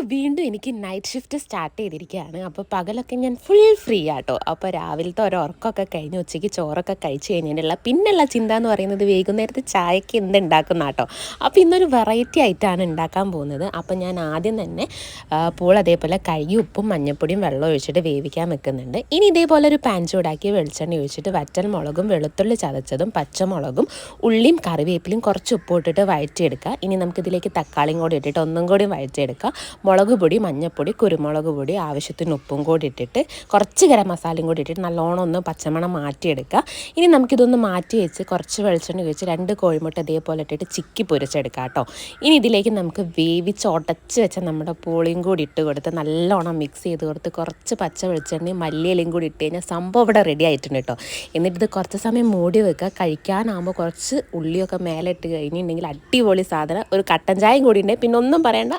അപ്പോൾ വീണ്ടും എനിക്ക് നൈറ്റ് ഷിഫ്റ്റ് സ്റ്റാർട്ട് ചെയ്തിരിക്കുകയാണ്. അപ്പോൾ പകലൊക്കെ ഞാൻ ഫുൾ ഫ്രീ ആട്ടോ. അപ്പോൾ രാവിലത്തെ ഒരു ഉറക്കമൊക്കെ കഴിഞ്ഞ് ഉച്ചയ്ക്ക് ചോറൊക്കെ കഴിച്ച് കഴിഞ്ഞിട്ടുള്ള പിന്നെയുള്ള ചിന്ത എന്ന് പറയുന്നത് വൈകുന്നേരത്തെ ചായക്ക് എന്ത് ഉണ്ടാക്കുന്ന കേട്ടോ അപ്പോൾ ഇന്നൊരു വെറൈറ്റി ആയിട്ടാണ് ഉണ്ടാക്കാൻ പോകുന്നത്. അപ്പോൾ ഞാൻ ആദ്യം തന്നെ പൂൾ അതേപോലെ കഴുകി ഉപ്പും മഞ്ഞപ്പൊടിയും വെള്ളം ഒഴിച്ചിട്ട് വേവിക്കാൻ വെക്കുന്നുണ്ട്. ഇനി ഇതേപോലെ ഒരു പാൻ ചൂടാക്കി വെളിച്ചെണ്ണ ഒഴിച്ചിട്ട് വറ്റൽ മുളകും വെളുത്തുള്ളി ചതച്ചതും പച്ചമുളകും ഉള്ളിയും കറിവേപ്പിലും കുറച്ച് ഉപ്പ് ഇട്ടിട്ട് വഴറ്റിയെടുക്കുക. ഇനി നമുക്കിതിലേക്ക് തക്കാളിയും കൂടി ഇട്ടിട്ട് ഒന്നും കൂടി വഴറ്റിയെടുക്കുക മുളക് പൊടി മഞ്ഞൾപ്പൊടി കുരുമുളക് പൊടി ആവശ്യത്തിന് ഉപ്പും കൂടി ഇട്ടിട്ട് കുറച്ച് ഗരം മസാലയും കൂടി ഇട്ടിട്ട് നല്ലോണം ഒന്ന് പച്ചമണം മാറ്റിയെടുക്കുക. ഇനി നമുക്കിതൊന്ന് മാറ്റി വെച്ച് കുറച്ച് വെളിച്ചെണ്ണ ഒഴിച്ച് രണ്ട് കോഴിമുട്ട ഇതേപോലെ ഇട്ടിട്ട് ചിക്കി പൊരിച്ചെടുക്കുക കേട്ടോ. ഇനി ഇതിലേക്ക് നമുക്ക് വേവിച്ച് ഉടച്ച് വെച്ച നമ്മുടെ പൂളിയും കൂടി ഇട്ട് കൊടുത്ത് നല്ലോണം മിക്സ് ചെയ്ത് കൊടുത്ത് കുറച്ച് പച്ച വെളിച്ചെണ്ണയും മല്ലിയിലയും കൂടി ഇട്ട് കഴിഞ്ഞാൽ സംഭവം ഇവിടെ റെഡി ആയിട്ടുണ്ട് കേട്ടോ. എന്നിട്ട് ഇത് കുറച്ച് സമയം മൂടി വെക്കുക. കഴിക്കാനാകുമ്പോൾ കുറച്ച് ഉള്ളിയൊക്കെ മേലെ ഇട്ട് കഴിഞ്ഞിട്ടുണ്ടെങ്കിൽ അടിപൊളി സാധനം. ഒരു കട്ടൻ ചായയും കൂടി ഉണ്ടെങ്കിൽ പിന്നെ ഒന്നും പറയണ്ട